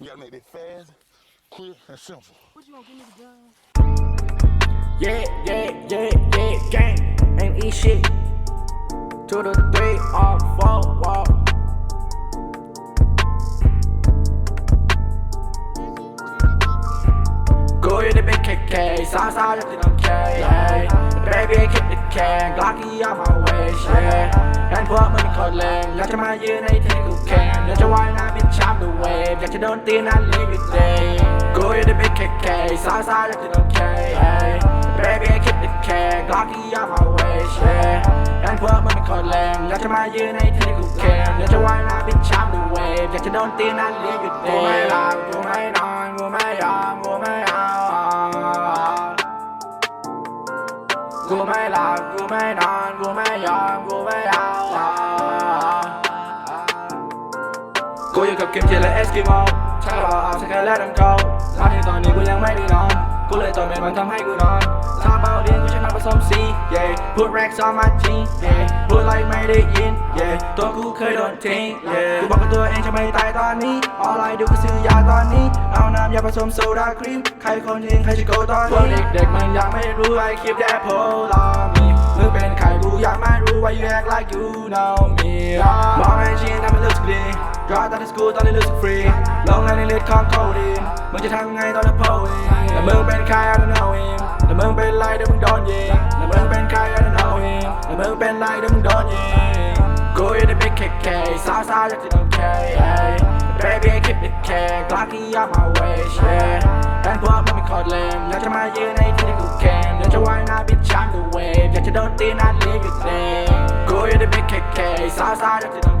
You gotta make it fast, quick, and simple. What you gonna give me the gun? Yeah, yeah, yeah, yeah, gang. Ain't eat shit. To the three or four wall. Go in the big KK, size out of the K. Hey, baby, kick the can, Glocky on my waist, yeah. And put money calling, let your mind in, they take a can, let your wine ชามเดอเวฟอยากจะโดนตีนั่นลิมิตเดย์กูอยู่ในบิ๊กเคเคสาวสาวอยากจะโดนเคเฮ้ย baby I keep the cake กลอกที่ยาวเอาไว้เช่ดันเพิ่มมันเป็นคนแรงอยากจะมายืนในที่กูแข็งอยากจะว่ายน้ำบิดนชามเดอะเวฟอยากจะโดนตีนั่นลิมิตเดย์กูไม่รักกูไม่นอนกูไม่ยอมกูไม่เอากูไม่หลับกูไม่นอนกูไม่ยอมกูไม่เอา กูอยู่กับเกมเจและเอสกิโมใช่ป่าวฉันแค่ let them go ตอนนี้ตอนนี้กูยังไม่ได้นอน กูเลยตัวเมนมันทำให้กูนอนถ้าเบาเรียนกูใช้มาผสมสี yeah พูด racks on my jean yeah พูด like ไม่ได้ยิน yeah ตัวกูเคยโดนทิ้ง yeah กูบอกกับตัวเองจะไม่ตายตอนนี้ all I do คือซื้อยาตอนนี้ เอาน้ำยาผสมโซดาครีม ใครคนยิงใครจะโกตอนนี้พวกเด็กๆมันยังไม่รู้ I keep that pole on me มึงเป็นใครกูอยากไม่รู้ why you act like you know me บอกให้ชีนทำให้รู้สึก ดี Draw ตอนที่สกูตอนนี้รู้สึกฟรีลงในในเลือดของโคดีนมึงจะทำไงตอนนี้โพอีแล้วมึงเป็นใคร I don't know him แล้วมึงเป็นไรเดี๋ยวมึงโดนยิงแล้วมึงเป็นใคร I don't know him แล้วมึงเป็นไรเดี๋ยวมึงโดนยิงกูอยู่ใน big KK สาวสาวอยากจะโดน K Baby I keep the K Glocky out my way shit แอนพวกมันเป็นโคตรเลมอยากจะมายืนในที่ที่กูแข่งอยากจะว่ายน้ำบิดชาม the wave อยากจะโดนตีนัด live it day กูอยู่ใน big KK สาวสาวอยากจะโดน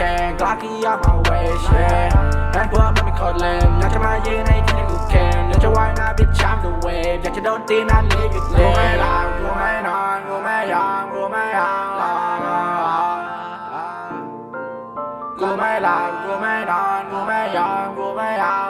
I keep the K Glocky out my way shit แอนพวกมันเป็นโคตรเลมอยากจะมายืนในที่ที่กูแข่งอยากจะว่ายน้ำบิดชาม the wave อยากจะโดนตีนัด live it day กูไม่หลับกูไม่นอนกูไม่ยอมกูไม่เอากูไม่หลับกูไม่นอนกูไม่ยอม